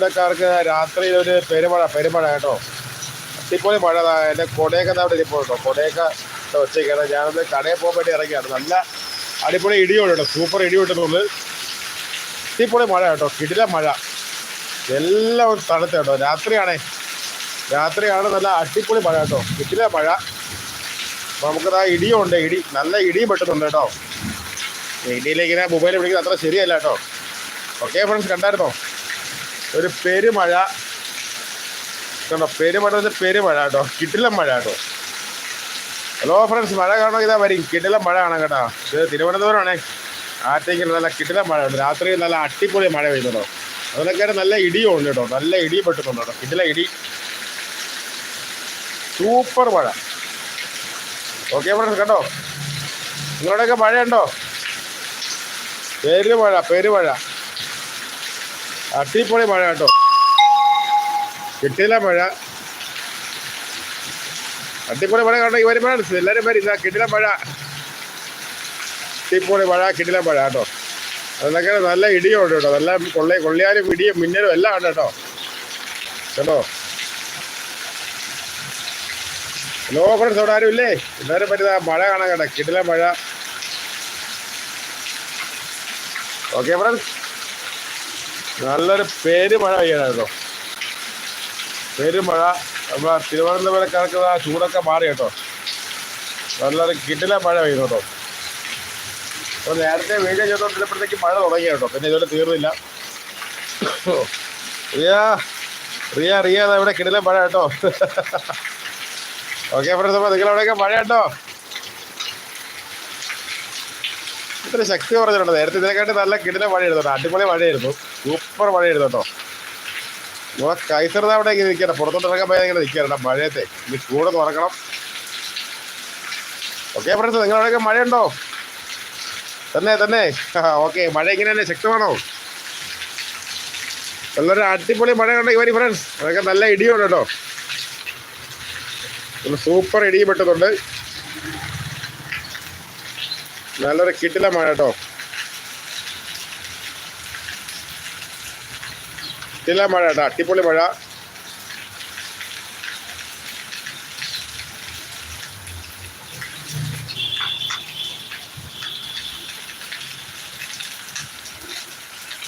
തിരുവനന്തപുരക്കാർക്ക് രാത്രിയിൽ ഒരു പെരുമഴ പെരുമഴ കേട്ടോ. അടിപൊളി മഴ എന്റെ കൊടയൊക്കെ അവിടെ കേട്ടോ. കൊടയൊക്കെ ഒച്ചയ്ക്കാണ് ഞാനൊന്ന് കടയിൽ പോകാൻ വേണ്ടി ഇറങ്ങിയാണ്. നല്ല അടിപൊളി ഇടിയുണ്ട് കേട്ടോ. സൂപ്പർ ഇടി കിട്ടുന്നുണ്ട് അടിപൊളി മഴ കേട്ടോ. കിടില മഴ. എല്ലാം തണുത്ത കേട്ടോ. രാത്രിയാണേ. രാത്രിയാണ് നല്ല അടിപൊളി മഴ കേട്ടോ. കിടില മഴ. അപ്പോൾ ഇടിയും ഇടിയുണ്ട്. ഇടി നല്ല ഇടിയും പെട്ടുന്നുണ്ട് കേട്ടോ. ഇടിയിലേക്ക് ഇങ്ങനെ മൊബൈൽ വിളിക്കുന്നത് അത്ര ശരിയല്ല കേട്ടോ. ഓക്കെ ഫ്രണ്ട്സ് കണ്ടായിരുന്നോ? ഒരു പെരുമഴ. കണ്ടോ പെരുമഴ എന്ന് പെരുമഴ കേട്ടോ. കിട്ടില്ല മഴ കേട്ടോ. ഹലോ ഫ്രണ്ട്സ് മഴ കാണോ ഇതാ വരും. കിട്ടില്ല മഴ കാണാം കേട്ടോ. ഇത് തിരുവനന്തപുരമാണേ. ആറ്റേക്ക് നല്ല കിട്ടില്ല മഴ ഉണ്ട്. രാത്രി നല്ല അടിപൊളി മഴ പെയ്യുന്നുണ്ടോ? അതിനൊക്കെ നല്ല ഇടിയും ഉണ്ട് കേട്ടോ. നല്ല ഇടി പെട്ടുന്നുണ്ട് കേട്ടോ. കിട്ടില്ല ഇടി. സൂപ്പർ മഴ. ഓക്കെ ഫ്രണ്ട്സ് കണ്ടോ നിങ്ങളുടെയൊക്കെ മഴയുണ്ടോ? പെരുമഴ പെരുമഴ അടിപൊളി മഴ കേട്ടോ. കിട്ടില്ല മഴ. അടിപൊളി മഴ കണ്ടോ? ഈ മഴ എല്ലാവരും പേര് ഇതാ കിട്ടില്ല മഴ. അടിപൊളി മഴ കിട്ടില്ല മഴ കേട്ടോ. അതൊക്കെ നല്ല ഇടിയുണ്ട് കേട്ടോ. നല്ല കൊള്ള കൊള്ളിയാലും ഇടിയും മിന്നലും എല്ലാം ഉണ്ട് കേട്ടോ. കേട്ടോ? ഹലോ ഫ്രണ്ട്സ് അവിടെ ആരും ഇല്ലേ? എല്ലാവരും പറ്റിയതാ മഴ കാണാൻ കേട്ടോ. കിട്ടില്ല മഴ. ഓക്കെ ഫ്രണ്ട്സ് നല്ലൊരു പെരുമഴ പെയ്യണം കേട്ടോ പെരുമഴ നമ്മളെ തിരുവനന്തപുരക്കാർക്ക് ആ ചൂടൊക്കെ മാറി കേട്ടോ. നല്ലൊരു കിടില മഴ പെയ്യുന്നു കേട്ടോ. അപ്പോൾ നേരത്തെ വീഡിയോ ചെയ്തുകൊണ്ടിരുന്നപ്പോഴത്തേക്ക് മഴ തുടങ്ങി കേട്ടോ. പിന്നെ ഇതുവരെ തീർന്നില്ല. റിയ റിയ റിയ ഇവിടെ കിടില മഴ കേട്ടോ. ഓക്കെ ഫ്രണ്ട്സ് അപ്പോൾ നിങ്ങളവിടെയൊക്കെ മഴ കേട്ടോ ഇത്ര ശക്തി പറഞ്ഞിട്ടുണ്ട് നേരത്തെ ഇതിനെക്കാട്ടി നല്ല കിടില മഴയായിരുന്നു കേട്ടോ. അടിപൊളി മഴയായിരുന്നു സൂപ്പർ മഴയായിരുന്നു കേട്ടോ. നമ്മളെ കൈസറുടെ അവിടെ ഇങ്ങനെ നിൽക്കണം പുറത്തോട്ട് ഇറങ്ങാൻ പോയാൽ ഇങ്ങനെ നിൽക്കണം മഴയത്തെ. ഇനി കൂടെ തുറക്കണം. ഓക്കെ ഫ്രണ്ട്സ് നിങ്ങളവിടെയൊക്കെ മഴയുണ്ടോ? തന്നെ തന്നെ. ഓക്കെ മഴ ഇങ്ങനെ തന്നെ ശക്തമാണോ? നല്ലൊരു അടിപൊളി മഴ കണ്ട ഇവർ ഫ്രണ്ട്സ് അതൊക്കെ നല്ല ഇടിയുണ്ട് കേട്ടോ. സൂപ്പർ ഇടിയും പെട്ടുന്നുണ്ട് നല്ലൊരു കിട്ടില മഴ കേട്ടോ കിട്ടില മഴ കേട്ടോ അടിപൊളി മഴ.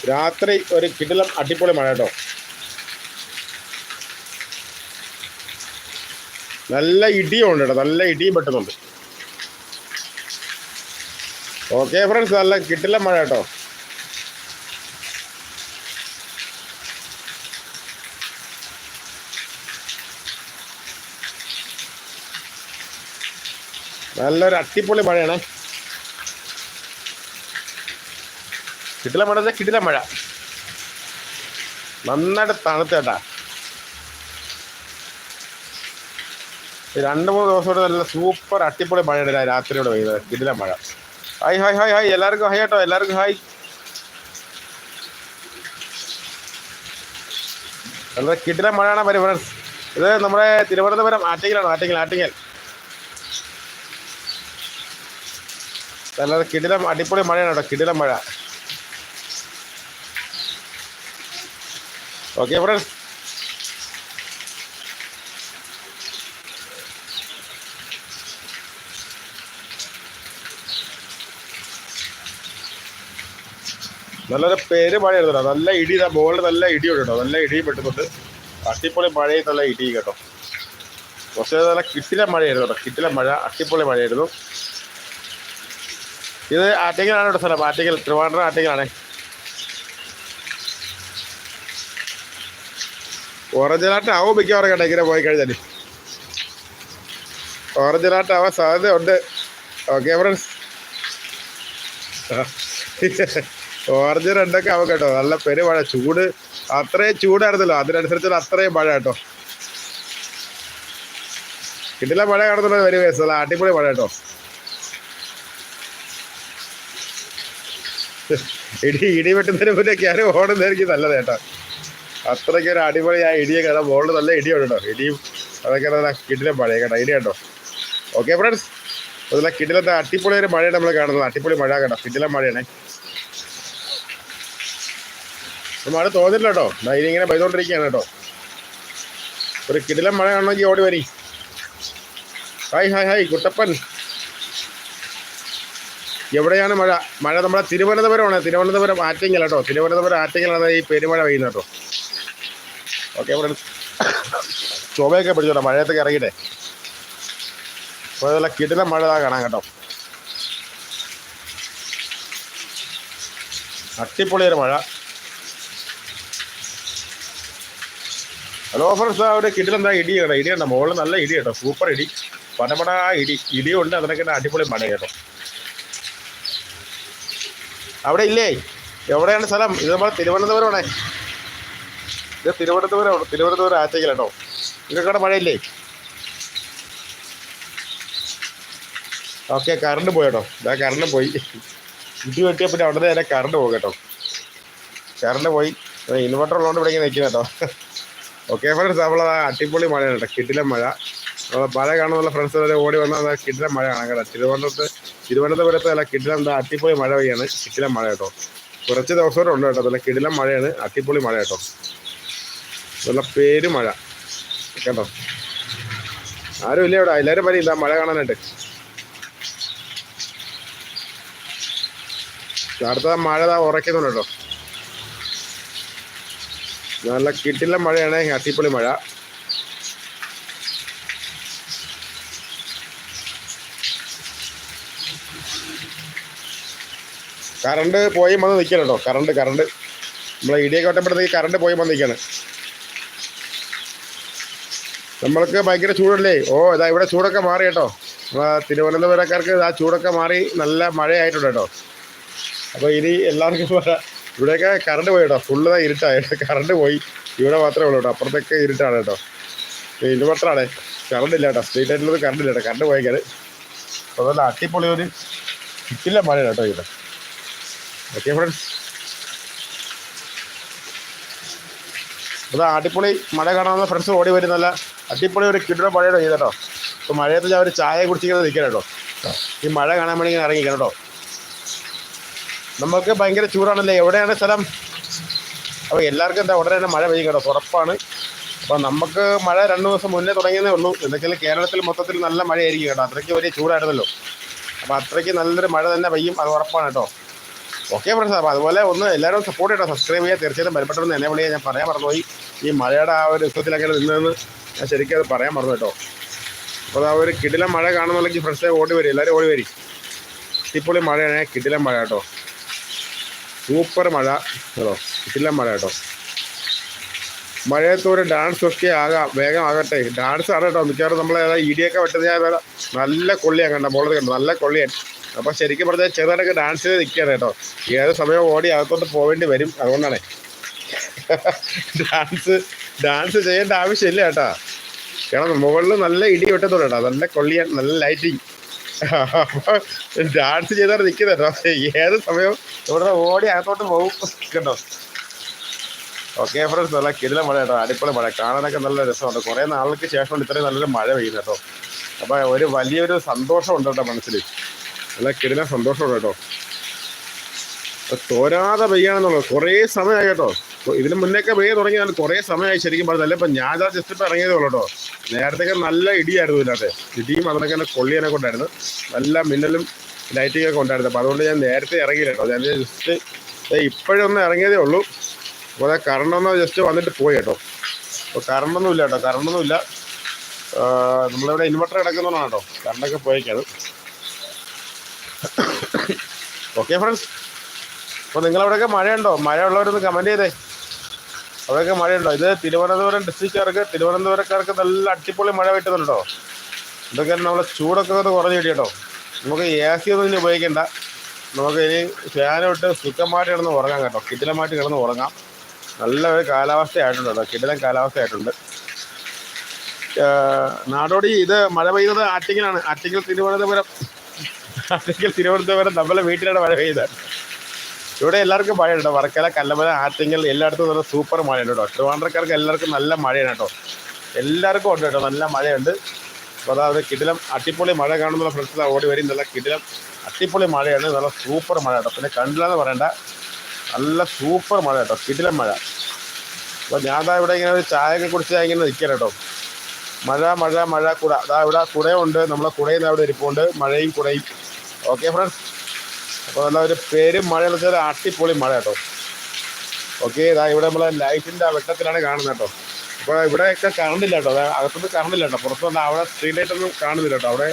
രാത്രി ഒരു കിടിലം അടിപൊളി മഴ കേട്ടോ നല്ല ഇടിയും ഉണ്ട് കേട്ടോ നല്ല ഇടിയും പെട്ടുന്നുണ്ട് ഓക്കെ ഫ്രണ്ട്സ് നല്ല കിട്ടില്ല മഴ കേട്ടോ. നല്ലൊരു അട്ടിപ്പൊളി മഴയാണ്. കിട്ടില്ല മഴ കിട്ടില്ല മഴ. നന്നായിട്ട് തണുത്തേട്ടാ രണ്ടു മൂന്ന് ദിവസം കൂടെ നല്ല സൂപ്പർ അട്ടിപ്പൊളി മഴയാണ് രാത്രിയോടെ പെയ്യുന്നത്. കിടില മഴ. ഹായ് ഹായ് ഹായ് ഹായ് എല്ലാവർക്കും ഹായ് കേട്ടോ. എല്ലാവർക്കും ഹായ് വളരെ കിടില മഴയാണ് വരും ഫ്രണ്ട്സ് ഇത് നമ്മുടെ തിരുവനന്തപുരം ആറ്റിങ്ങലാണ് ആറ്റിങ്ങൽ ആറ്റിങ്ങൽ. നല്ല കിടിലം അടിപൊളി മഴയാണ് കേട്ടോ. കിടിലം മഴ. ഓക്കെ ഫ്രണ്ട്സ് നല്ലൊരു പേര് മഴയായിരുന്നു കേട്ടോ. നല്ല ഇടി ബോളിൽ നല്ല ഇടിയുണ്ട് കേട്ടോ നല്ല ഇടിയും പെട്ടുന്നുണ്ട് അട്ടിപ്പൊളി മഴയും നല്ല ഇടി കേട്ടോ. കുറച്ച് നല്ല കിട്ടില മഴയായിരുന്നു കേട്ടോ. കിട്ടില മഴ അട്ടിപ്പൊളി മഴയായിരുന്നു. ഇത് ആറ്റിങ്ങലാണ് കേട്ടോ സ്ഥലം. ആറ്റിങ്ങൽ ട്രിവാൻഡ്രം ആറ്റിങ്ങലാണേ. ഓറഞ്ചിലാട്ട് ആവും മിക്കവാറും കേട്ടോ ഇങ്ങനെ പോയി കഴിഞ്ഞാൽ ഓറഞ്ചിലാട്ട് ആവാൻ സാധ്യതയുണ്ട്. ഓക്കെ ഫ്രണ്ട്സ് ഓറഞ്ച് റെഡൊക്കെ ആവും കേട്ടോ. നല്ല പെരുമഴ ചൂട് അത്രയും ചൂടായിരുന്നല്ലോ. അതിനനുസരിച്ചുള്ള അത്രയും മഴ കേട്ടോ. കിട്ടില്ല മഴ കാണുന്നുള്ളത് വരും നല്ല അടിപൊളി മഴ കേട്ടോ. ഇടി ഇടി വെട്ടുന്നതിന് മുന്നേ കയറി ഓടുന്നതായിരിക്കും നല്ലത് കേട്ടോ. അത്രയ്ക്ക് ഒരു അടിപൊളി ആ ഇടിയെ കേട്ടോ ബോളിൽ നല്ല ഇടിയുണ്ട് കേട്ടോ. ഇടിയും അതൊക്കെ നല്ല കിടിലം മഴ കേട്ടോ. ഇടി കേട്ടോ ഓക്കെ ഫ്രണ്ട്സ് അതല്ല കിടിലത്തെ അടിപൊളി ഒരു മഴയാണ് നമ്മൾ കാണുന്നത്. അടിപൊളി മഴ കേട്ടോ. കിടിലം മഴയാണേ. മഴ തോന്നില്ല കേട്ടോ. ധൈര്യം ഇങ്ങനെ പെയ്തോണ്ടിരിക്കുകയാണ് കേട്ടോ. ഒരു കിടിലൻ മഴ ആണെങ്കിൽ ഓടി വരി? Hi hi hi Kuttappan. എവിടെയാണ് മഴ? മഴ നമ്മുടെ തിരുവനന്തപുരമാണ്. തിരുവനന്തപുരം ആറ്റിങ്ങൽ കേട്ടോ. തിരുവനന്തപുരം ആറ്റിങ്ങലാണ് ഈ പെരുമഴ പെയ്യുന്നത് കേട്ടോ. ഓക്കെ ഇവിടെ ചുവയൊക്കെ പിടിച്ചോട്ടോ മഴയത്തൊക്കെ ഇറങ്ങിയിട്ടെ. അപ്പോൾ അതുപോലെ കിടിലം മഴ കാണാൻ കാണാം കേട്ടോ. അട്ടിപ്പൊളിയൊരു മഴ. ഹലോ ഫ്രണ്ട്സ് അവിടെ കിട്ടിലെന്താ ഇടി കേട്ടോ? ഇടി കേട്ടോ മുകളിൽ നല്ല ഇടി കേട്ടോ. സൂപ്പർ ഇടി. പടപട ഇടി. ഇടിയുണ്ട്. അതിനൊക്കെ അടിപൊളി മഴ കേട്ടോ. അവിടെ ഇല്ലേ? എവിടെയാണ് സ്ഥലം? ഇത് നമ്മൾ തിരുവനന്തപുരമാണേ. ഇത് തിരുവനന്തപുരം തിരുവനന്തപുരം ആറ്റയ്ക്കൽ കേട്ടോ. ഇതൊക്കെ മഴയില്ലേ? ഓക്കെ കറണ്ട് പോയി കേട്ടോ. ഇതാ കറണ്ട് പോയി. ഇടി വെട്ടിയ പിന്നെ അവിടെ നേരെ കറണ്ട് പോകും കേട്ടോ. കറണ്ട് പോയി. ഇൻവെർട്ടർ ഉള്ളതുകൊണ്ട് ഇവിടെ ഇങ്ങനെ കേട്ടോ. ഓക്കെ ഫ്രണ്ട്സ് നമ്മളത് അടിപൊളി മഴയാണ് കേട്ടോ. കിട്ടിലെ മഴ. നമ്മളെ മഴ കാണുന്നുള്ള ഫ്രണ്ട്സ് വരെ ഓടി വന്നാൽ കിട്ടിലെ മഴയാണ് കേട്ടോ. തിരുവനന്തപുരത്ത് തിരുവനന്തപുരത്ത് അല്ല കിടിലം എന്താ അട്ടിപ്പൊളി മഴ പെയ്യാണ്. കിടിലം മഴ കേട്ടോ. കുറച്ച് ദിവസം ഉണ്ട് കേട്ടോ. നല്ല കിടിലം മഴയാണ്. അട്ടിപ്പൊളി മഴ കേട്ടോ. നല്ല പേര് മഴ. കേട്ടോ. ആരും ഇല്ല ഇവിടെ. എല്ലാവരും വരും. ഇതാ മഴ കാണാനായിട്ട്. അടുത്ത മഴ ദാ ഉറക്കുന്നുണ്ട് കേട്ടോ. നല്ല കിട്ടില്ല മഴയാണ് അട്ടിപ്പൊളി മഴ. കറണ്ട് പോയി വന്ന് നിൽക്കണം കേട്ടോ കറണ്ട് കറണ്ട്. നമ്മളെ ഇടിയൊക്കെ ഒറ്റപ്പെടുത്തേക്ക് കറണ്ട് പോയി വന്ന് നിൽക്കണം നമ്മൾക്ക് ഭയങ്കര ചൂടല്ലേ? ഓ ഇതാ ഇവിടെ ചൂടൊക്കെ മാറി കേട്ടോ. നമ്മളെ തിരുവനന്തപുരക്കാർക്ക് ആ ചൂടൊക്കെ മാറി നല്ല മഴയായിട്ടുണ്ട് കേട്ടോ. അപ്പോൾ ഇനി എല്ലാവർക്കും ഇവിടെയൊക്കെ കറണ്ട് പോയി കേട്ടോ ഫുള്ള് ഇതാ ഇരുട്ടായിട്ട് കറണ്ട് പോയി. ഇവിടെ മാത്രമേ ഉള്ളൂ കേട്ടോ. അപ്പുറത്തൊക്കെ ഇരുട്ടാണ് കേട്ടോ. ഇൻവെർട്ടറാണ് കറണ്ട് ഇല്ല കേട്ടോ. സ്ട്രീറ്റ് ലൈറ്റിൽ കറണ്ട് ഇല്ല കേട്ടോ. കറണ്ട് പോയിക്കാണ്. അപ്പോൾ നല്ല അട്ടിപ്പൊളി ഒരു കിട്ടില്ല മഴ കേട്ടോ ഇവിടെ. ഓക്കെ ഫ്രണ്ട്സ് അത് അടിപൊളി മഴ കാണാവുന്ന ഫ്രണ്ട്സ് ഓടി വരും. നല്ല അടിപൊളി ഒരു കിട്ടുന്ന മഴയുടെ ചെയ്തോ ഇപ്പോൾ മഴയത്ത് ഞാൻ ഒരു ചായ കുടിച്ചിങ്ങനെ നിൽക്കണം കേട്ടോ. ഈ മഴ കാണാൻ വേണ്ടി ഇങ്ങനെ ഇറങ്ങിക്കണം കേട്ടോ. നമുക്ക് ഭയങ്കര ചൂടാണല്ലേ? എവിടെയാണ് സ്ഥലം? അപ്പോൾ എല്ലാവർക്കും എന്താ ഉടനെ തന്നെ മഴ പെയ്യും കേട്ടോ. ഉറപ്പാണ്. അപ്പോൾ നമുക്ക് മഴ രണ്ട് ദിവസം മുന്നേ തുടങ്ങിയതേ ഉള്ളൂ. എന്തൊക്കെയാലും കേരളത്തിൽ മൊത്തത്തിൽ നല്ല മഴയായിരിക്കും കേട്ടോ. അത്രയ്ക്ക് വലിയ ചൂടായിരുന്നല്ലോ. അപ്പോൾ അത്രയ്ക്ക് നല്ലൊരു മഴ തന്നെ പെയ്യും. അത് ഉറപ്പാണ് കേട്ടോ. ഓക്കെ ഫ്രണ്ട്സ് അപ്പോൾ അതുപോലെ ഒന്ന് എല്ലാവരും സപ്പോർട്ട് ചെയ്യട്ടോ സബ്സ്ക്രൈബ് ചെയ്യുക തീർച്ചയായിട്ടും ബലപ്പെട്ടെന്ന് എന്നെ വിളിയാൽ ഞാൻ പറയാൻ മറന്നുപോയി. ഈ മഴയുടെ ആ ഒരു ഇഷ്ടത്തിലൊക്കെ നിന്നതെന്ന് ഞാൻ ശരിക്കും അത് പറയാൻ മറന്നു കേട്ടോ. അപ്പോൾ ആ ഒരു കിടിലം മഴ കാണുന്നുണ്ടെങ്കിൽ ഫ്രണ്ട്സെ ഓടി വരും. എല്ലാവരും ഓടി വരും. ഇപ്പോൾ മഴയാണ്. കിടിലം മഴ കേട്ടോ. സൂപ്പർ മഴ. കേട്ടോ ഇല്ല മഴ കേട്ടോ. മഴയത്ത് ഒരു ഡാൻസ് ഒക്കെ ആകാം വേഗം ആകട്ടെ. ഡാൻസ് ആണ് കേട്ടോ മിക്കവാറും നമ്മൾ ഇടിയൊക്കെ വെട്ടത് ഞാൻ നല്ല കൊള്ളിയാണ് കണ്ട മുകളിൽ കണ്ടു നല്ല കൊള്ളിയാണ് അപ്പോൾ ശരിക്കും പറഞ്ഞാൽ ചെറുതായിട്ടൊക്കെ ഡാൻസ് ചെയ്ത് നിൽക്കുകയാണ് കേട്ടോ. ഏത് സമയം ഓടി അകത്തോട്ട് പോവേണ്ടി വരും അതുകൊണ്ടാണ്. ഡാൻസ് ഡാൻസ് ചെയ്യേണ്ട ആവശ്യമില്ല കേട്ടോ. കാരണം മുകളിൽ നല്ല ഇടി വെട്ടത്തുള്ളൂ കേട്ടോ നല്ല കൊള്ളിയാണ് നല്ല ലൈറ്റിങ് ഡാൻസ് ചെയ്താണ് നിൽക്കുന്നത് കേട്ടോ ഏത് സമയവും ഇവിടെ ഓടി അകത്തോട്ട് പോകും കണ്ടോ? ഓക്കെ ഫ്രണ്ട്സ് നല്ല കിടില മഴ കേട്ടോ. അടിപൊളി മഴ. കാണാനൊക്കെ നല്ല രസമുണ്ട്. കുറേ നാളുകൾക്ക് ശേഷമുണ്ട് ഇത്രയും നല്ലൊരു മഴ പെയ്യുന്നത് കേട്ടോ. അപ്പോൾ ഒരു വലിയൊരു സന്തോഷമുണ്ട് കേട്ടോ മനസ്സിൽ നല്ല കിടില സന്തോഷമുണ്ട് കേട്ടോ. തോരാതെ പെയ്യാണെന്നുള്ളത് കുറേ സമയമായി കേട്ടോ. ഇതിന് മുന്നേക്കെ പെയ്യാൻ തുടങ്ങിയാണ് കുറേ സമയമായി ശരിക്കും പറഞ്ഞാൽ ഇപ്പം ഞാൻ ജസ്റ്റ് ഇപ്പം ഇറങ്ങിയതേ ഉള്ളൂ കേട്ടോ. നേരത്തെയൊക്കെ നല്ല ഇടിയായിരുന്നു ഇതിനകത്ത്. ഇടിയും അതിനൊക്കെ തന്നെ കൊള്ളിയനെ കൊണ്ടായിരുന്നു. നല്ല മിന്നലും ലൈറ്റിംഗ് ഒക്കെ ഉണ്ടായിരുന്നു അപ്പോൾ അതുകൊണ്ട് ഞാൻ നേരത്തെ ഇറങ്ങിയില്ല ഞാൻ ജസ്റ്റ് ഇപ്പോഴൊന്ന് ഇറങ്ങിയതേ ഉള്ളൂ. അപ്പോൾ കറണ്ടൊന്ന് ജസ്റ്റ് വന്നിട്ട് പോയി കേട്ടോ. അപ്പോൾ കറണ്ടൊന്നുമില്ല കേട്ടോ. കറണ്ടൊന്നുമില്ല നമ്മളിവിടെ ഇൻവെർട്ടർ കിടക്കുന്നതാണ് കേട്ടോ. കറണ്ടൊക്കെ പോയേക്കാണ് ഓക്കെ ഫ്രണ്ട്സ് അപ്പോൾ നിങ്ങളവിടെയൊക്കെ മഴയുണ്ടോ? മഴ ഉള്ളവരൊന്ന് കമന്റ് ചെയ്തേ. അവിടെയൊക്കെ മഴയുണ്ടോ? ഇത് തിരുവനന്തപുരം ഡിസ്ട്രിക്റ്റുകാർക്ക് തിരുവനന്തപുരക്കാർക്ക് നല്ല അടിപൊളി മഴ കിട്ടുന്നുണ്ടോ ഇതൊക്കെ നമ്മളെ ചൂടൊക്കെ ഒന്ന് കുറഞ്ഞു കിട്ടി കേട്ടോ നമുക്ക് എ സി ഒന്നും ഇനി ഉപയോഗിക്കേണ്ട. നമുക്ക് ഇനി ഫാനോട്ട് സുഖമായിട്ട് കിടന്ന് ഉറങ്ങാം കേട്ടോ. കിടിലമായിട്ട് കിടന്ന് ഉറങ്ങാം. നല്ല ഒരു കാലാവസ്ഥയായിട്ടുണ്ട് കേട്ടോ. കിടിലം കാലാവസ്ഥയായിട്ടുണ്ട്. നാടോടി ഇത് മഴ പെയ്യുന്നത് ആറ്റിങ്ങലാണ്. ആറ്റിങ്ങൽ തിരുവനന്തപുരം. ആറ്റിങ്ങൽ തിരുവനന്തപുരം നമ്മളെ വീട്ടിലാണ് മഴ പെയ്തത് ഇവിടെ എല്ലാവർക്കും മഴയുണ്ട്. വർക്കല കല്ലമല ആറ്റിങ്ങൽ എല്ലായിടത്തും നല്ല സൂപ്പർ മഴയുണ്ട് കേട്ടോ. ട്രിവാൻഡ്രക്കാർക്ക് എല്ലാവർക്കും നല്ല മഴയാണ് കേട്ടോ. എല്ലാവർക്കും ഉണ്ട് കേട്ടോ. നല്ല മഴയുണ്ട്. അപ്പോൾ അതായത് കിടിലം അട്ടിപ്പൊളി മഴ കാണുന്ന ഫ്രണ്ട്സ് ഓടി വരും. നല്ല കിടിലം അട്ടിപ്പൊളി മഴയാണ്. നല്ല സൂപ്പർ മഴ കേട്ടോ. പിന്നെ കണ്ടില്ലെന്ന് പറയണ്ട. നല്ല സൂപ്പർ മഴ കേട്ടോ. കിടിലം മഴ. അപ്പോൾ ഞാൻ ഇവിടെ ഇങ്ങനെ ഒരു ചായയൊക്കെ കുടിച്ച് ഞാൻ ഇങ്ങനെ നിൽക്കണം കേട്ടോ. മഴ മഴ മഴ കുട. അതാ ഇവിടെ കുടയുണ്ട്. നമ്മളെ കുടയിൽ അവിടെ ഇരിപ്പുണ്ട്. മഴയും കുടയും. ഓക്കെ ഫ്രണ്ട്സ് അപ്പോൾ നല്ല ഒരു പേരും മഴ എന്ന് വെച്ചാൽ അട്ടിപ്പൊളി മഴ കേട്ടോ. ഓക്കെ ഇതാ ഇവിടെ നമ്മളെ ലൈറ്റിന്റെ വെട്ടത്തിലാണ് കാണുന്നത് കേട്ടോ. അപ്പോൾ ഇവിടെയൊക്കെ കറണ്ടില്ല കേട്ടോ അകത്തുനിന്ന് കറണ്ടില്ല കേട്ടോ. പുറത്ത് വന്നാൽ അവിടെ സ്ട്രീറ്റ് ലൈറ്റൊന്നും കാണുന്നില്ല കേട്ടോ. അവിടെ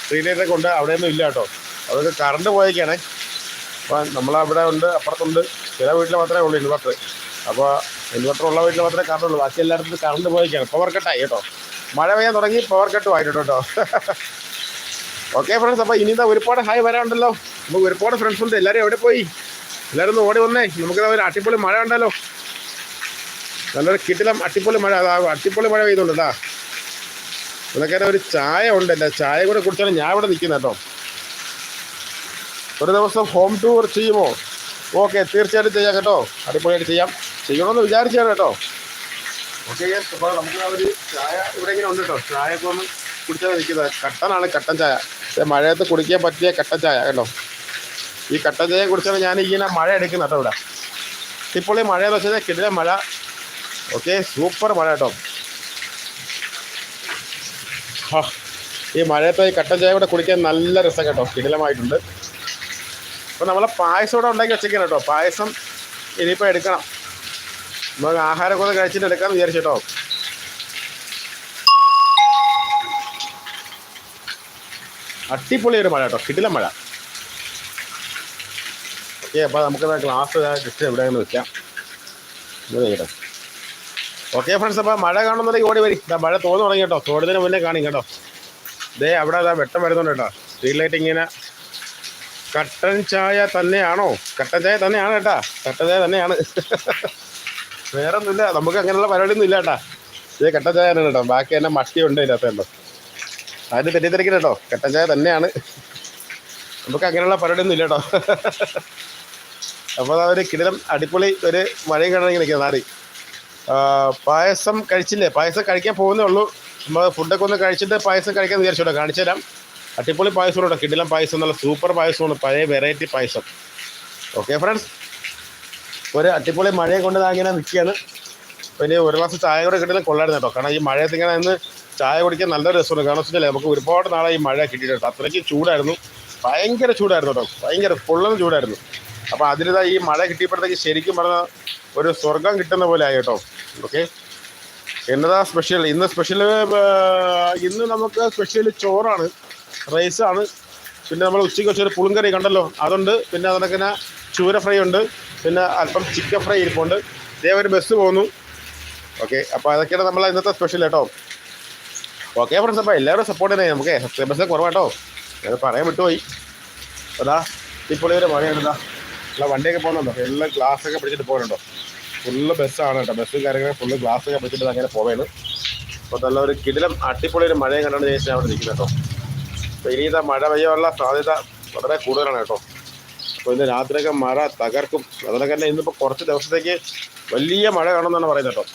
സ്ട്രീറ്റ് ലൈറ്റൊക്കെ ഉണ്ട് അവിടെയൊന്നും ഇല്ല കേട്ടോ. അതൊക്കെ കറണ്ട് പോയേക്കാണേ. അപ്പോൾ നമ്മളവിടെ ഉണ്ട് അപ്പുറത്തുണ്ട്. ചില വീട്ടിൽ മാത്രമേ ഉള്ളൂ ഇൻവെർട്ടർ അപ്പോൾ ഇൻവെർട്ടർ ഉള്ള വീട്ടിൽ മാത്രമേ കറണ്ട് ഉള്ളൂ. ബാക്കി എല്ലായിടത്തും കറണ്ട് പോയേക്കാണ്. പവർ കട്ടായി കേട്ടോ. മഴ പെയ്യാൻ തുടങ്ങി പവർ കട്ടും ആയിട്ടോ കേട്ടോ. ഓക്കെ ഫ്രണ്ട്സ് അപ്പോൾ ഇനി എന്താ ഒരുപാട് ഹായ് വരാനുണ്ടല്ലോ. നമുക്ക് ഒരുപാട് ഫ്രണ്ട്സ് ഉണ്ട്. എല്ലാവരും എവിടെ പോയി? എല്ലാവരും ഒന്ന് ഓടി വന്നേ. നമുക്ക് ഒരു അട്ടിപ്പൊളി മഴ ഉണ്ടല്ലോ നല്ലൊരു കിട്ടിലം അട്ടിപ്പൊളി മഴ. അതാ അട്ടിപ്പൊളി മഴ പെയ്തുകൊണ്ടാ അതൊക്കെ ഒരു ചായ ഉണ്ട് എന്റെ. ചായ കൂടെ കുടിച്ചാണ് ഞാൻ ഇവിടെ നിൽക്കുന്നത് കേട്ടോ. ഒരു ദിവസം ഹോം ടൂർ ചെയ്യുമോ? ഓക്കെ തീർച്ചയായിട്ടും ചെയ്യാം കേട്ടോ. അടിപൊളിയായിട്ട് ചെയ്യാം. ചെയ്യണമെന്ന് വിചാരിച്ചാണ് കേട്ടോ. ഓക്കെ അപ്പോൾ നമുക്ക് ആ ഒരു ചായ ഇവിടെ ഇങ്ങനെ ഉണ്ട് കേട്ടോ. ചായയൊക്കെ ഒന്ന് കുടിച്ചാൽ നിൽക്കുന്നത്. കട്ടനാണ് കട്ടൻ ചായ. മഴയത്ത് കുടിക്കാൻ പറ്റിയ കട്ടച്ചായ ചായ കേട്ടോ? ഈ കട്ടൻ ചായ കുടിച്ചാണ് ഞാൻ ഇങ്ങനെ മഴ എടുക്കുന്നത് കേട്ടോ ഇവിടെ. ഇപ്പോൾ ഈ മഴ എന്ന് വെച്ചാൽ കിടില മഴ. ഓക്കെ സൂപ്പർ മഴ കേട്ടോ. ഈ മഴയത്ത് ഈ കട്ടൻ ചായ കൂടെ കുടിക്കാൻ നല്ല രസം കേട്ടോ കിടിലമായിട്ടുണ്ട്. അപ്പോൾ നമ്മളെ പായസം ഇവിടെ ഉണ്ടാക്കി വെച്ചേക്കണം കേട്ടോ. പായസം ഇനിയിപ്പോൾ എടുക്കണം. നമുക്ക് കൂടെ കഴിച്ചിട്ട് എടുക്കാമെന്ന് വിചാരിച്ചു കേട്ടോ. അടിപൊളി ഒരു മഴ കേട്ടോ. കിടില മഴ. ഓക്കെ അപ്പോൾ നമുക്ക് ഗ്ലാസ് ജസ്റ്റ് എവിടെയാണെന്ന് വെക്കാം. ഇത് കേട്ടോ ഓക്കെ ഫ്രണ്ട്സ് അപ്പോൾ മഴ കാണുന്നുണ്ടെങ്കിൽ ഓടി വരി. ഇതാ മഴ തോന്നു തുടങ്ങി കേട്ടോ. തോടുന്നതിന് മുന്നേ കാണും കേട്ടോ. ദേ അവിടെ അതാ വെട്ടം വരുന്നുണ്ട് കേട്ടോ. സ്ട്രീറ്റ് ലൈറ്റ് ഇങ്ങനെ. കട്ടൻ ചായ തന്നെയാണോ? കട്ടൻ ചായ തന്നെയാണ് കേട്ടാ. കട്ടൻ ചായ തന്നെയാണ്. വേറെ ഒന്നുമില്ല നമുക്ക് അങ്ങനെയുള്ള പരിപാടിയൊന്നും ഇല്ല കേട്ടാ. ഇത് കട്ടൻ ചായ ആണ് കേട്ടോ. ബാക്കി തന്നെ മട്ടിയുണ്ട് ഇതിനകത്ത് കേട്ടോ. അതിന് തെറ്റിദ്ധരിക്കില്ല കേട്ടോ കട്ടൻ ചായ തന്നെയാണ്. നമുക്ക് അങ്ങനെയുള്ള പരിപാടിയൊന്നും ഇല്ല കേട്ടോ അപ്പോൾ അതൊരു കിടിലം അടിപൊളി ഒരു മഴയും കിടന്നിങ്ങനെ നിൽക്കുന്നത് നാറി പായസം കഴിച്ചില്ലേ? പായസം കഴിക്കാൻ പോകുന്നേ ഉള്ളൂ. നമ്മൾ ഫുഡൊക്കെ ഒന്ന് കഴിച്ചിട്ട് പായസം കഴിക്കാൻ വിചാരിച്ചു കേട്ടോ കാണിച്ചു തരാം. അടിപൊളി പായസം കേട്ടോ കിടിലം പായസം നല്ല സൂപ്പർ പായസമാണ്. പഴയ വെറൈറ്റി പായസം. ഓക്കെ ഫ്രണ്ട്സ് ഒരു അടിപൊളി മഴയെ കൊണ്ട് ഇങ്ങനെ നിൽക്കുകയാണ്. പിന്നെ ഒരു ഗ്ലാസ് ചായ കൂടെ കിട്ടിയാലും കൊള്ളായിരുന്നു കേട്ടോ. കാരണം ഈ മഴയത്ത് ഇങ്ങനെ നിന്ന് ചായ കുടിക്കാൻ നല്ല രസമാണ് കാരണം വെച്ചാൽ നമുക്ക് ഒരുപാട് നാളെ ഈ മഴ കിട്ടിയിട്ടുണ്ട്. അത്രയ്ക്ക് ചൂടായിരുന്നു. ഭയങ്കര ചൂടായിരുന്നു കേട്ടോ. ഭയങ്കര പൊള്ളുന്ന ചൂടായിരുന്നു. അപ്പോൾ അതിലിതാ ഈ മഴ കിട്ടിയപ്പോഴത്തേക്ക് ശരിക്കും പറഞ്ഞാൽ ഒരു സ്വർഗം കിട്ടുന്ന പോലെ ആയി കേട്ടോ. ഓക്കെ? എന്നതാ സ്പെഷ്യൽ ഇന്ന് സ്പെഷ്യൽ ഇന്ന് നമുക്ക് സ്പെഷ്യൽ ചോറാണ്. റൈസാണ് പിന്നെ നമ്മൾ ഉച്ചയ്ക്ക് വെച്ചൊരു പുളുങ്കറി കണ്ടല്ലോ. അതുണ്ട്. പിന്നെ അതിനൊക്കെ ചൂര ഫ്രൈ ഉണ്ട്. പിന്നെ അല്പം ചിക്കൻ ഫ്രൈ ഇരിപ്പുണ്ട്. ഇതേ ഒരു ബസ് പോകുന്നു ഓക്കെ? അപ്പോൾ അതൊക്കെയാണ് നമ്മളെ ഇന്നത്തെ സ്പെഷ്യൽ കേട്ടോ. ഓക്കെ ഫ്രണ്ട്സ് അപ്പോൾ എല്ലാവരും സപ്പോർട്ട് തന്നെ നമുക്ക് സബ്സ്ക്രൈബേഴ്സ് കുറവാട്ടോ. അത് പറയാൻ വിട്ടുപോയി. അതാ ഇപ്പോൾ ഒരു മഴയാണ് ഇതാ. ഉള്ള വണ്ടിയൊക്കെ പോകുന്നുണ്ടോ? എല്ലാം ഗ്ലാസ്സൊക്കെ പിടിച്ചിട്ട് പോകുന്നുണ്ടോ? ഫുള്ള് ബസ്സാണ് കേട്ടോ. ബസ്സും കാര്യങ്ങളും ഫുള്ള് ഗ്ലാസ്സൊക്കെ പിടിച്ചിട്ട് അങ്ങനെ പോവേണ്. അപ്പോൾ നല്ല ഒരു കിടിലം അടിപൊളി ഒരു മഴയും കണ്ടാണ് ചേച്ചി അവിടെ നിൽക്കുന്നത് കേട്ടോ. അപ്പോൾ ഇനി ഇതാ മഴ പെയ്യാനുള്ള സാധ്യത വളരെ കൂടുതലാണ് കേട്ടോ. അപ്പോൾ ഇന്ന് രാത്രിയൊക്കെ മഴ തകർക്കും. അതുപോലെ തന്നെ ഇന്നിപ്പോൾ കുറച്ച് ദിവസത്തേക്ക് വലിയ മഴ കാണുമെന്നാണ് പറയുന്നത് കേട്ടോ.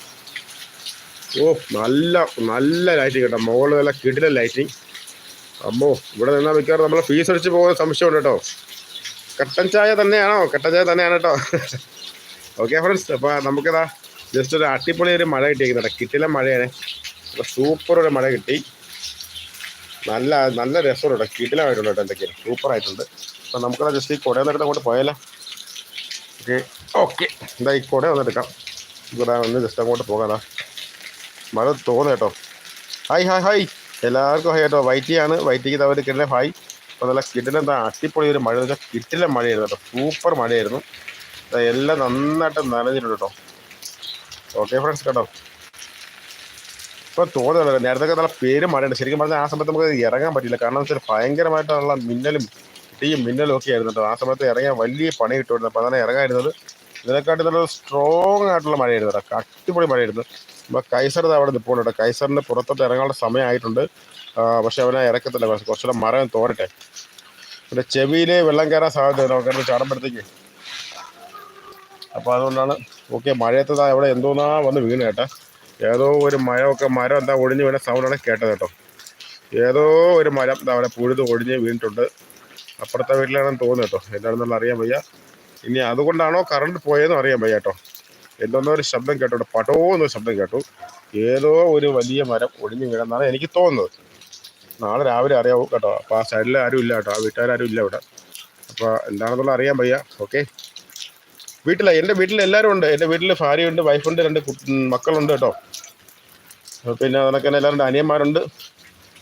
ഓ നല്ല നല്ല ലൈറ്റിങ് കേട്ടോ. മുകളിൽ നല്ല കിടില ലൈറ്റിങ് അമ്മോ ഇവിടെ നിന്നാൽ മിക്കവാറും നമ്മൾ ഫീസ് അടിച്ച് പോകുന്ന സംശയമുണ്ട് കേട്ടോ. കട്ടൻ ചായ തന്നെയാണോ? കട്ടൻ ചായ തന്നെയാണ് കേട്ടോ. ഓക്കെ ഫ്രണ്ട്സ് അപ്പോൾ നമുക്കിതാ ജസ്റ്റ് ഒരു അടിപൊളി ഒരു മഴ കിട്ടിയിരിക്കുന്നുണ്ട് കിട്ടില്ല മഴയാണ്. അപ്പോൾ സൂപ്പർ ഒരു മഴ കിട്ടി. നല്ല നല്ല രസമുണ്ട് കേട്ടോ. കിടിലമായിട്ടുണ്ട് കേട്ടോ എന്തൊക്കെയാണ് സൂപ്പർ ആയിട്ടുണ്ട്. അപ്പോൾ നമുക്കിതാ ജസ്റ്റ് ഈ കുടയിൽ നിന്നെടുത്ത് അങ്ങോട്ട് പോയാലോ. ഓക്കെ ഓക്കെ എന്താ ഈ കുട ഒന്ന് എടുക്കാം ഇവിടെ ഒന്ന് ജസ്റ്റ് അങ്ങോട്ട് പോകാതാ മഴ തോന്നുന്നു കേട്ടോ ഹായ് ഹായ് ഹായ്. എല്ലാവർക്കും ഹായ് കേട്ടോ. വൈറ്റിയാണ്. വൈറ്റിക്ക് അവർ കിട്ടുന്ന ഹായ്. അപ്പോൾ നല്ല കിടിലം എന്താ അടിപൊളി ഒരു മഴ. വെച്ചാൽ കിട്ടില്ല മഴയായിരുന്നു കേട്ടോ. സൂപ്പർ മഴയായിരുന്നു. എല്ലാം നന്നായിട്ട് നനഞ്ഞിട്ടുണ്ട് കേട്ടോ. ഓക്കെ ഫ്രണ്ട്സ് കേട്ടോ. ഇപ്പോൾ തോന്നുന്നില്ല. നേരത്തെ നല്ല പേര് മഴയുണ്ട്. ശരിക്കും പറഞ്ഞാൽ ആ സമയത്ത് നമുക്ക് ഇറങ്ങാൻ പറ്റില്ല കാരണം വെച്ചാൽ ഭയങ്കരമായിട്ടുള്ള മിന്നലും ഇടിയും മിന്നലും ഒക്കെ ആയിരുന്നു കേട്ടോ. ആ സമയത്ത് ഇറങ്ങാൻ വലിയ പണി കിട്ടുമായിരുന്നു. അപ്പോൾ അതാണ് ഇറങ്ങായിരുന്നത് ഇതിനെക്കാട്ടി നല്ല സ്ട്രോങ് ആയിട്ടുള്ള മഴയായിരുന്നു കേട്ടോ. അടിപൊളി മഴയായിരുന്നു. അപ്പോൾ കൈസർ അവിടെ നിൽപ്പുണ്ട് കൈസറിന്റെ പുറത്തോട്ട് ഇറങ്ങാനുള്ള സമയമായിട്ടുണ്ട്. പക്ഷെ അവനെ ഇറക്കത്തില്ല. പക്ഷേ കുറച്ചുകൂടെ മരം തോരട്ടെ. പിന്നെ ചെവിയിൽ വെള്ളം കയറാൻ സാധ്യത നമുക്ക് ചാടുമ്പോഴത്തേക്ക്. അപ്പോൾ അതുകൊണ്ടാണ് ഓക്കെ മഴയത്ത് താ അവിടെ എന്തോന്നാ വന്ന് വീണ് കേട്ടോ. ഏതോ ഒരു മരമൊക്കെ മരം എന്താ ഒഴിഞ്ഞ് വീണ സൗണ്ടാണ് കേട്ടത് കേട്ടോ. ഏതോ ഒരു മരം എന്താ അവിടെ പുഴുത് ഒഴിഞ്ഞ് വീണിട്ടുണ്ട്. അപ്പുറത്തെ വീട്ടിലാണെന്ന് തോന്നുന്നു കേട്ടോ. എന്താണെന്നുള്ള അറിയാൻ വയ്യ. ഇനി അതുകൊണ്ടാണോ കറണ്ട് പോയതെന്ന് അറിയാൻ വയ്യ കേട്ടോ. എന്തോന്നോ ഒരു ശബ്ദം കേട്ടോ. ഇവിടെ പടോ എന്നൊരു ശബ്ദം കേട്ടു. ഏതോ ഒരു വലിയ മരം ഒടിഞ്ഞു വീണെന്നാണ് എനിക്ക് തോന്നുന്നത്. നാളെ രാവിലെ അറിയാവൂ കേട്ടോ. അപ്പോൾ ആ സൈഡിൽ ആരും ഇല്ല കേട്ടോ. ആ വീട്ടുകാരും ഇല്ല ഇവിടെ. അപ്പോൾ എന്താണെന്നുള്ള അറിയാൻ വയ്യ. ഓക്കെ വീട്ടിലെ? എന്റെ വീട്ടിൽ എല്ലാവരും ഉണ്ട്. എന്റെ വീട്ടിൽ ഭാര്യയുണ്ട് വൈഫുണ്ട് രണ്ട് മക്കളുണ്ട് കേട്ടോ. പിന്നെ അതൊക്കെ തന്നെ എല്ലാവരും അനിയന്മാരുണ്ട്.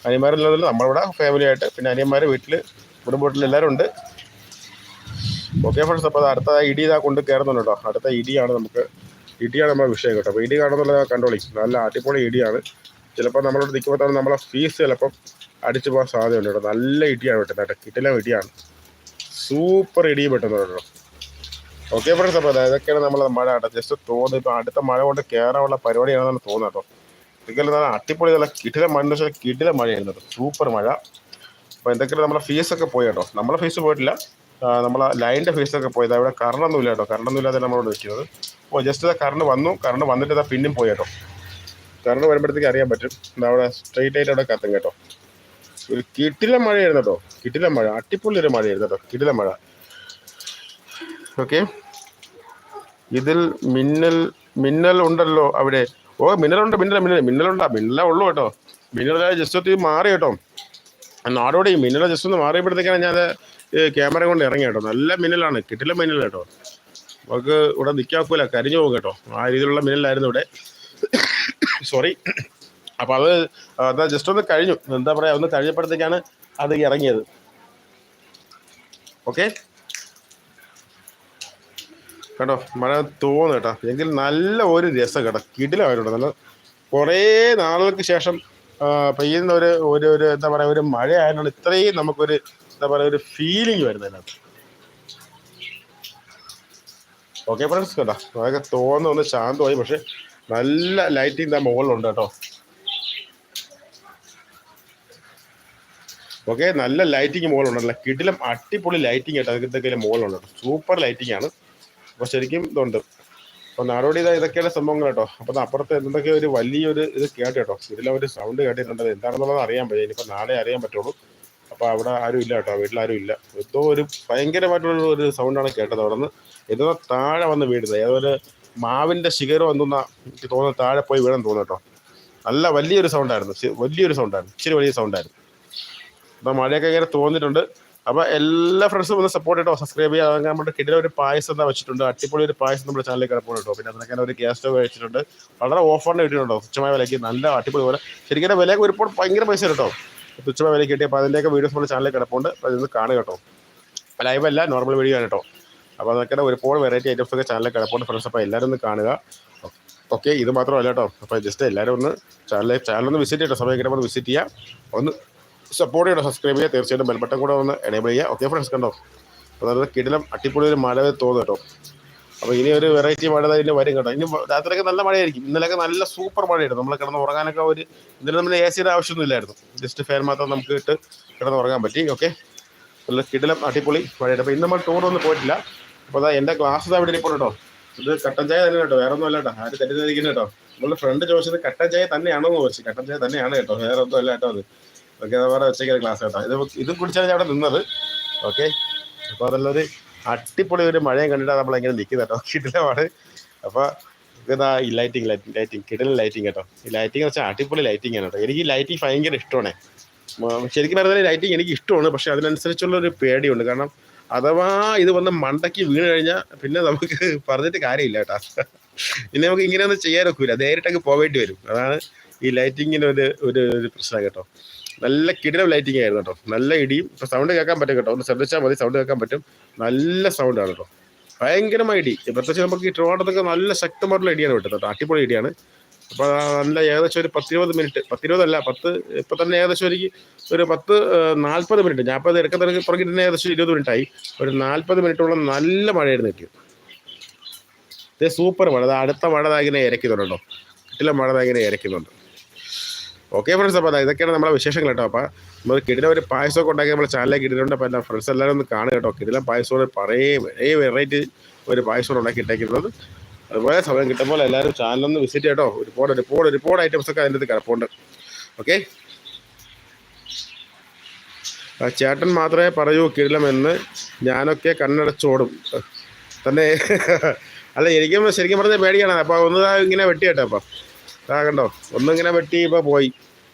അനിയന്മാരില്ലാതെ നമ്മളിവിടെ ഫാമിലിയായിട്ട് പിന്നെ അനിയന്മാർ വീട്ടിൽ കുടുംബ വീട്ടിൽ എല്ലാവരും ഉണ്ട്. ഓക്കെ ഫ്രണ്ട്സ് അപ്പോൾ അത് അടുത്ത ഇടി ഇതാ കൊണ്ട് കയറുന്നുണ്ട് കേട്ടോ. അടുത്ത ഇടിയാണ് നമുക്ക് ഇടിയാണ് നമ്മുടെ വിഷയം കേട്ടോ. അപ്പോൾ ഇടി കാണുന്നുള്ളത് കണ്ടോളി. നല്ല അടിപൊളി ഇടിയാണ്. ചിലപ്പോൾ നമ്മളോട് നിൽക്കുമ്പോൾ തന്നെ നമ്മളെ ഫീസ് ചിലപ്പം അടിച്ചു പോകാൻ സാധ്യതയുണ്ട് കേട്ടോ. നല്ല ഇടിയാണ് വെട്ടുന്നത് കേട്ടോ. കിട്ടില്ല ഇടിയാണ്. സൂപ്പർ ഇടി വെട്ടുന്നത് കേട്ടോ. ഓക്കെ ഫ്രണ്ട്സ് അപ്പോൾ ഇതൊക്കെയാണ് നമ്മൾ മഴ കേട്ടോ. ജസ്റ്റ് തോന്നുന്നത് ഇപ്പോൾ അടുത്ത മഴ കൊണ്ട് കയറാനുള്ള പരിപാടിയാണെന്നാണ് തോന്നുന്നത് കേട്ടോ. ഇതൊക്കെ നല്ല അടിപൊളി നല്ല കിട്ടില മഴ എന്ന് കിട്ടില മഴയായിരുന്നു സൂപ്പർ മഴ. അപ്പോൾ എന്തൊക്കെയാണ് നമ്മളെ ഫീസൊക്കെ പോയി കേട്ടോ. നമ്മളെ ഫീസ് പോയിട്ടില്ല. ആ, ലൈന്റെ ഫീസൊക്കെ പോയത്. അവിടെ കറണ്ടൊന്നുമില്ല കേട്ടോ. കറണ്ടൊന്നും ഇല്ലാതെ നമ്മളോട് നിൽക്കുന്നത്. അപ്പോൾ ജസ്റ്റ് ഇതാ കറണ്ട് വന്നു. കറണ്ട് വന്നിട്ട് ഇതാ പിന്നെയും പോയി കേട്ടോ. കറണ്ട് വരുമ്പോഴത്തേക്ക് അറിയാൻ പറ്റും. അവിടെ സ്ട്രെയിറ്റ് ആയിട്ട് അവിടെ കത്തും കേട്ടോ. ഒരു കിട്ടില മഴയായിരുന്നു കേട്ടോ. കിട്ടില മഴ. അട്ടിപ്പൊളി ഒരു മഴയായിരുന്നു കേട്ടോ. കിട്ടില മഴ. ഓക്കെ ഇതിൽ മിന്നൽ മിന്നൽ ഉണ്ടല്ലോ അവിടെ. ഓ മിന്നലുണ്ട് മിന്നൽ മിന്നൽ മിന്നലുണ്ടാ മിന്നലേ ഉള്ളൂ കേട്ടോ. മിന്നലായ ജസ്റ്റ് മാറി കേട്ടോ. നാടോടി മിന്നൽ ജസ്റ്റ് ഒന്ന് മാറിയപ്പോഴത്തേക്കാണ് ഞാൻ ക്യാമറ കൊണ്ട് ഇറങ്ങി കേട്ടോ. നല്ല മിന്നലാണ്. കിട്ടില്ല മിന്നൽ കേട്ടോ. നമുക്ക് ഇവിടെ നിൽക്കാക്കൂല കരിഞ്ഞു പോകും കേട്ടോ. ആ രീതിയിലുള്ള മിന്നലായിരുന്നു ഇവിടെ. സോറി അപ്പോൾ അത് അതാ ജസ്റ്റ് ഒന്ന് കഴിഞ്ഞു. എന്താ പറയുക ഒന്ന് കഴിഞ്ഞപ്പോഴത്തേക്കാണ് അത് ഇറങ്ങിയത്. ഓക്കെ കേട്ടോ മഴ തോന്നു കേട്ടോ. എങ്കിൽ നല്ല ഒരു രസം കേട്ടോ. കിടിലമായിട്ടുണ്ട് നല്ല കുറേ നാളുകൾക്ക് ശേഷം പെയ്യുന്ന ഒരു ഒരു എന്താ പറയുക ഒരു മഴ ആയതുകൊണ്ട് ഇത്രയും നമുക്കൊരു എന്താ പറയുക ഒരു ഫീലിംഗ് വരുന്നത് അതിനകത്ത്. ഓക്കെ ഫ്രണ്ട്സ് കേട്ടോ അതൊക്കെ തോന്നുന്നു ശാന്തമായി പക്ഷെ നല്ല ലൈറ്റിംഗ് ആ മുകളിലുണ്ട് കേട്ടോ. ഓക്കെ നല്ല ലൈറ്റിംഗ് മുകളിലുണ്ട്. നല്ല കിടിലം അടിപൊളി ലൈറ്റിംഗ് കേട്ടോ. ഇതൊക്കെ മുകളിലുണ്ട് സൂപ്പർ ലൈറ്റിംഗ് ആണ്. അപ്പോൾ ശരിക്കും ഇതുണ്ട്. അപ്പോൾ നാടോടി ഇതാ ഇതൊക്കെയാണ് സംഭവങ്ങൾ കേട്ടോ. അപ്പോൾ അത് അപ്പുറത്ത് എന്തൊക്കെ ഒരു വലിയൊരു ഇത് കേട്ടോ. കേട്ടോ ഒരു സൗണ്ട് കേട്ടിട്ടുണ്ട്. എന്താണെന്നുള്ളത് അറിയാൻ പറ്റും ഇനിയിപ്പോൾ നാളെ അറിയാൻ പറ്റുള്ളൂ. അപ്പോൾ അവിടെ ആരും ഇല്ല കേട്ടോ. വീട്ടിലാരും ഇല്ല. എന്തോ ഒരു ഭയങ്കരമായിട്ടുള്ള ഒരു സൗണ്ടാണ് കേട്ടത് അവിടെ നിന്ന്. എന്തോ താഴെ വന്ന് വീഴുന്നത്. അതുപോലെ മാവിന്റെ ശിഖരം എന്തോന്ന എനിക്ക് തോന്നുന്നു താഴെ പോയി വീണെന്ന് തോന്നുന്നു കേട്ടോ. നല്ല വലിയൊരു സൗണ്ടായിരുന്നു വലിയൊരു സൗണ്ടായിരുന്നു ഇച്ചിരി വലിയ സൗണ്ടായിരുന്നു അപ്പോൾ മഴയൊക്കെ ഇങ്ങനെ തോന്നിയിട്ടുണ്ട്. അപ്പോൾ എല്ലാ ഫ്രണ്ട്സും ഒന്ന് സപ്പോർട്ട് ചെയ്തോ സബ്സ്ക്രൈബ് ചെയ്യുക അങ്ങനെ നമ്മുടെ കിടില ഒരു പായസം എന്താ വെച്ചിട്ടുണ്ട്. അടിപൊളി ഒരു പായസം നമ്മുടെ ചാനലിൽ കിടപ്പുണ്ട് കേട്ടോ. പിന്നെ അതിനൊക്കെ ഒരു ഗ്യാസ് സ്റ്റോവ് വെച്ചിട്ടുണ്ട്. വളരെ ഓഫറിന് കിട്ടിയിട്ടുണ്ടോ തുച്ഛമായ വിലയ്ക്ക് നല്ല അടിപൊളി പോലെ. ശരിക്കും വിലയൊക്കെ ഒരുപാട് ഭയങ്കര പൈസ കേട്ടോ. തുച്ഛമായ വിലയ്ക്ക് കിട്ടി അപ്പോൾ അതിന്റെയൊക്കെ വീഡിയോസ് നമ്മുടെ ചാനലിൽ കിടപ്പുണ്ട്. അപ്പോൾ ഇതൊന്ന് കാണുക കേട്ടോ. ലൈവ് അല്ല നോർമൽ വീഡിയോ ആണ് കേട്ടോ. അപ്പോൾ അതൊക്കെ ഒരുപാട് വെറൈറ്റി ഐറ്റംസ് ഒക്കെ ചാനലിൽ കിടപ്പുണ്ട് ഫ്രണ്ട്സ് അപ്പോൾ എല്ലാവരും ഒന്ന് കാണുക. ഓക്കെ ഇത് മാത്രമല്ല കേട്ടോ. അപ്പോൾ ജസ്റ്റ് എല്ലാവരും ഒന്ന് ചാനൽ ചാനലൊന്ന് വിസിറ്റ് ചെയ്യട്ടോ. സമയം കിട്ടുമ്പോൾ വിസിറ്റ് ചെയ്യുക ഒന്ന് സപ്പോർട്ട് ചെയ്യണം സബ്സ്ക്രൈബ് ചെയ്യുക. തീർച്ചയായിട്ടും ബെൽബട്ടൺ കൂടെ ഒന്ന് എനേബിൾ ചെയ്യുക. ഓക്കെ ഫ്രണ്ട്സ് കണ്ടോ? അതായത് കിടിലം അടിപൊളി ഒരു മഴ തോന്നുന്നു കേട്ടോ. അപ്പോൾ ഇനി ഒരു വെറൈറ്റി മഴ ഇതിന് വരും കേട്ടോ. ഇനി രാത്രിയൊക്കെ നല്ല മഴയായിരിക്കും. ഇന്നലെയൊക്കെ നല്ല സൂപ്പർ മഴയായിരുന്നു. നമ്മൾ കിടന്ന് ഉറങ്ങാനൊക്കെ ഒരു ഇന്നലെ നമ്മൾ എ സിയുടെ ആവശ്യമൊന്നും ഇല്ലായിരുന്നു. ജസ്റ്റ് ഫാൻ മാത്രം നമുക്ക് ഇട്ട് കിടന്ന് ഉറങ്ങാൻ പറ്റി. ഓക്കെ നല്ല കിടിലം അടിപൊളി മഴയുണ്ട് അപ്പോൾ ഇന്ന് നമ്മൾ ഒന്നും പോയിട്ടില്ല. അപ്പോൾ അതാ എന്റെ ക്ലാസ് ഇതാ ഇവിടെ കേട്ടോ. ഇത് കട്ടൻ ചായ തന്നെ കേട്ടോ. വേറെ ഒന്നും അല്ല കേട്ടോ. ആര് തെറ്റിദ്ധരിക്കുന്നത് കേട്ടോ. നമ്മുടെ ഫ്രണ്ട് ചോദിച്ചത് കട്ടൻ ചായ തന്നെയാണോ എന്ന് ചോദിച്ചു. കട്ടൻ ചായ തന്നെയാണ് കേട്ടോ. വേറെ ഒന്നും അല്ല കേട്ടോ അത്. ഓക്കെ വേറെ വെച്ചേക്കുന്ന ക്ലാസ് കേട്ടോ. ഇത് ഇത് കുടിച്ചാണ് ഞാൻ അവിടെ നിന്നത്. ഓക്കെ അപ്പോൾ അതെല്ലാം അടിപൊളി ഒരു മഴയും കണ്ടിട്ടാണ് നമ്മൾ ഇങ്ങനെ നിൽക്കുന്നത് കേട്ടോ. കിടിലമാണ് അപ്പോൾ ഇതാ ഈ ലൈറ്റിംഗ് ലൈറ്റിംഗ് ലൈറ്റിംഗ് കിടലൻ ലൈറ്റിംഗ് കേട്ടോ. ഈ ലൈറ്റിംഗ് വെച്ചാൽ അടിപൊളി ലൈറ്റിംഗ് ആണ് കേട്ടോ. എനിക്ക് ഈ ലൈറ്റിംഗ് ഭയങ്കര ഇഷ്ടമാണ്. ശരിക്കും പറഞ്ഞാൽ ലൈറ്റിംഗ് എനിക്ക് ഇഷ്ടമാണ്. പക്ഷെ അതിനനുസരിച്ചുള്ള ഒരു പേടിയുണ്ട്. കാരണം അഥവാ ഇത് വന്ന് മണ്ടയ്ക്ക് വീണ് കഴിഞ്ഞാൽ പിന്നെ നമുക്ക് പറഞ്ഞിട്ട് കാര്യമില്ല കേട്ടോ. പിന്നെ നമുക്ക് ഇങ്ങനെയൊന്നും ചെയ്യാനൊക്കില്ല നേരിട്ടൊക്കെ പോവേണ്ടി വരും. അതാണ് ഈ ലൈറ്റിങ്ങിന്റെ ഒരു ഒരു പ്രശ്നം കേട്ടോ. നല്ല കിടിലം ലൈറ്റിംഗ് ആയിരുന്നു കേട്ടോ. നല്ല ഇടിയും ഇപ്പൊ സൗണ്ട് കേൾക്കാൻ പറ്റും കേട്ടോ. ഒന്ന് ശ്രദ്ധിച്ചാൽ മതി സൗണ്ട് കേൾക്കാൻ പറ്റും. നല്ല സൗണ്ടാണ് കേട്ടോ. ഭയങ്കരമായ ഇടി. പ്രത്യേകിച്ച് നമുക്ക് ഈ ട്രിവാണ്ടത്തൊക്കെ നല്ല ശക്തമായിട്ടുള്ള ഇടിയാണ് വിട്ടത് കേട്ടോ അടിപൊളി ഇടിയാണ്. അപ്പോൾ നല്ല ഏകദേശം ഒരു പത്തിരുപത് മിനിറ്റ് പത്തിരുപതല്ല പത്ത് ഇപ്പം തന്നെ ഏകദേശം എനിക്ക് ഒരു പത്ത് നാൽപ്പത് മിനിറ്റ് ഞാൻ ഇപ്പോൾ ഇടയ്ക്ക് തിരക്ക് പുറകിൽ തന്നെ ഏകദേശം ഇരുപത് മിനിറ്റായി ഒരു നാൽപ്പത് മിനിറ്റോളം നല്ല മഴയായിരുന്നു കിട്ടിയത് ഇത് സൂപ്പർ മഴ. അടുത്ത മഴ ഇങ്ങനെ ഇരയ്ക്കുന്നുണ്ടോ കേട്ടോ. കിട്ടില്ല മഴ ഇങ്ങനെ ഇരയ്ക്കുന്നുണ്ട്. ഓക്കെ ഫ്രണ്ട്സ് അപ്പോൾ അതാ ഇതൊക്കെയാണ് നമ്മുടെ വിശേഷങ്ങൾ കേട്ടോ. അപ്പോൾ നമ്മൾ കിടില ഒരു പായസമൊക്കെ ഉണ്ടാക്കി നമ്മൾ ചാനലിലേക്ക് ഇട്ടിട്ടുണ്ട്. അപ്പോൾ എല്ലാ ഫ്രണ്ട്സ് എല്ലാവരും ഒന്ന് കാണുക കേട്ടോ. കിടില പായസം പറയേ വരേ വെറൈറ്റി ഒരു പായസം ഉണ്ടാക്കി ഇട്ടേക്കുന്നത്. അതുപോലെ സമയം കിട്ടുമ്പോൾ എല്ലാവരും ചാനലൊന്ന് വിസിറ്റ് ചെയ്യട്ടോ ഒരുപാട് ഒരുപാട് ഒരുപാട് ഐറ്റംസ് ഒക്കെ അതിന്റെ അകത്ത് കിടപ്പുണ്ട്. ഓക്കെ ചേട്ടൻ മാത്രമേ പറയൂ കിടിലമെന്ന് ഞാനൊക്കെ കണ്ണടച്ചോടും. തന്നെ. അല്ല എനിക്കും ശരിക്കും പറഞ്ഞ പേടിയാണ്. അപ്പോൾ ഒന്ന് ഇങ്ങനെ വെട്ടിയട്ടോ അപ്പം. ആ കണ്ടോ? ഒന്നിങ്ങനെ വെട്ടി ഇപ്പോൾ പോയി.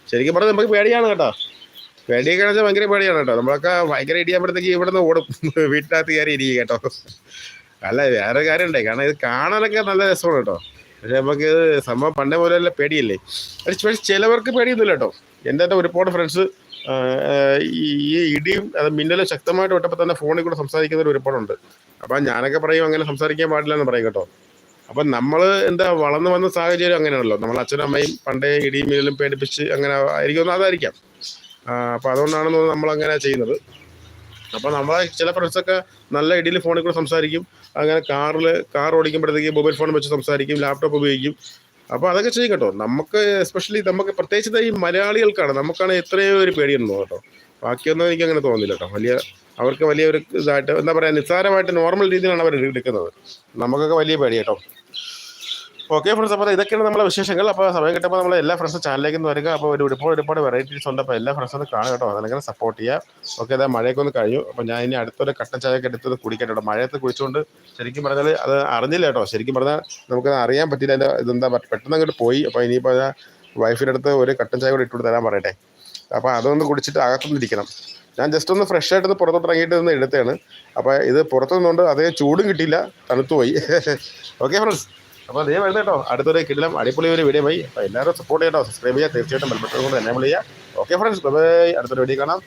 ശരിക്കും പറഞ്ഞാൽ നമുക്ക് പേടിയാണ് കേട്ടോ. പേടിയൊക്കെ വെച്ചാൽ ഭയങ്കര പേടിയാണ് കേട്ടോ. നമ്മളൊക്കെ ഭയങ്കര ഇടിയാകുമ്പോഴത്തേക്ക് നിന്ന് ഓടും. വീട്ടിനകത്ത് കയറി ഇരിക്കും കേട്ടോ. അല്ല വേറെ കാര്യമുണ്ടേ. കാരണം ഇത് കാണാനൊക്കെ നല്ല രസമാണ് കേട്ടോ. പക്ഷെ നമുക്ക് ഇത് സംഭവം പണ്ടേ പോലെ അല്ല പേടിയല്ലേ? പക്ഷേ ചിലവർക്ക് പേടിയൊന്നുമില്ല കേട്ടോ. എന്റെ തന്നെ ഒരുപാട് ഫ്രണ്ട്സ് ഈ ഇടിയും അത് മിന്നലും ശക്തമായിട്ട് വിട്ടപ്പോൾ തന്നെ ഫോണിൽ കൂടെ സംസാരിക്കുന്നവർ ഒരുപാടുണ്ട്. അപ്പം ഞാനൊക്കെ പറയും അങ്ങനെ സംസാരിക്കാൻ പാടില്ല എന്ന് പറയും കേട്ടോ. അപ്പം നമ്മൾ എന്താ വളർന്നു വന്ന സാഹചര്യം അങ്ങനെയാണല്ലോ. നമ്മൾ അച്ഛനും അമ്മയും പണ്ടേ ഇടിയും മീനിലും പേടിപ്പിച്ച് അങ്ങനെ ആയിരിക്കും അതായിരിക്കാം. അപ്പോൾ അതുകൊണ്ടാണ് നമ്മൾ അങ്ങനെ ചെയ്യുന്നത്. അപ്പോൾ നമ്മളെ ചില ഫ്രണ്ട്സൊക്കെ നല്ല ഇടിയിൽ ഫോണിൽ കൂടെ സംസാരിക്കും. അങ്ങനെ കാറിൽ കാർ ഓടിക്കുമ്പോഴത്തേക്ക് മൊബൈൽ ഫോൺ വെച്ച് സംസാരിക്കും ലാപ്ടോപ്പ് ഉപയോഗിക്കും. അപ്പോൾ അതൊക്കെ ചെയ്യും കേട്ടോ. നമുക്ക് എസ്പെഷ്യലി നമുക്ക് പ്രത്യേകിച്ച് ഈ മലയാളികൾക്കാണ് നമുക്കാണ് എത്രയോ ഒരു പേടിയുണ്ടോ കേട്ടോ. ബാക്കിയൊന്നും എനിക്ക് അങ്ങനെ തോന്നുന്നില്ല കേട്ടോ. വലിയ അവർക്ക് വലിയ ഒരു ഇതായിട്ട് എന്താ പറയുക നിസ്സാരമായിട്ട് നോർമൽ രീതിയിലാണ് അവർ എടുക്കുന്നത്. നമുക്കൊക്കെ വലിയ പേടി കേട്ടോ. ഓക്കെ ഫ്രണ്ട്സ് അപ്പോൾ ഇതൊക്കെയാണ് നമ്മുടെ വിശേഷങ്ങൾ. അപ്പോൾ സമയം കിട്ടുമ്പോൾ നമ്മൾ എല്ലാ ഫ്രണ്ട്സും ചാനലിലേക്ക് ഒന്ന് വരിക. അപ്പോൾ ഒരു ഒരുപാട് ഒരുപാട് വെറൈറ്റീസ് ഉണ്ട്. അപ്പോൾ എല്ലാ ഫ്രണ്ട്സും ഒന്ന് കാണുക കേട്ടോ. അതല്ലെങ്കിൽ സപ്പോർട്ട് ചെയ്യുക ഓക്കെ അതാ മഴയൊക്കെ ഒന്ന് കഴിഞ്ഞു. അപ്പോൾ ഞാൻ ഇനി അടുത്തൊരു കട്ടൻ ചായ എടുത്തത് കുടിക്കാൻ മഴയത്ത് കുടിച്ചുകൊണ്ട് ശരിക്കും പറഞ്ഞാൽ അത് അറിഞ്ഞില്ല കേട്ടോ. ശരിക്കും പറഞ്ഞാൽ നമുക്ക് അറിയാൻ പറ്റില്ല അതിന്റെ ഇതെന്താ പെട്ടെന്ന് അങ്ങോട്ട് പോയി. അപ്പോൾ ഇനിയിപ്പോൾ വൈഫിന്റെ അടുത്ത് ഒരു കട്ടൻ ചായ കൂടി ഇട്ടു തരാൻ പറയട്ടെ. അപ്പോൾ അതൊന്ന് കുടിച്ചിട്ട് അകത്തുനിന്നിരിക്കണം ഞാൻ ജസ്റ്റ് ഒന്ന് ഫ്രഷ് ആയിട്ട് ഒന്ന് പുറത്തോട്ട് ഇറങ്ങിയിട്ട് നിന്ന് എടുത്തതാണ്. അപ്പോൾ ഇത് പുറത്തുനിന്നുകൊണ്ട് അതേ ചൂടും കിട്ടിയില്ല. തണുത്തുപോയി. ഓക്കെ ഫ്രണ്ട്സ് അപ്പോൾ നീ വരുന്നത് കേട്ടോ. അടുത്തൊരു കിടിലം അടിപൊളി ഒരു വീഡിയോ പോയി അപ്പോൾ എല്ലാവരും സപ്പോർട്ട് ചെയ്യട്ടോ സബ്സ്ക്രൈബ് ചെയ്യുക. തീർച്ചയായിട്ടും ബെൽബട്ടൺ കൊണ്ട് എന്നെ ചെയ്യുക. ഓക്കെ ഫ്രണ്ട്സ് ബൈ അടുത്തൊരു വീഡിയോ കാണാം.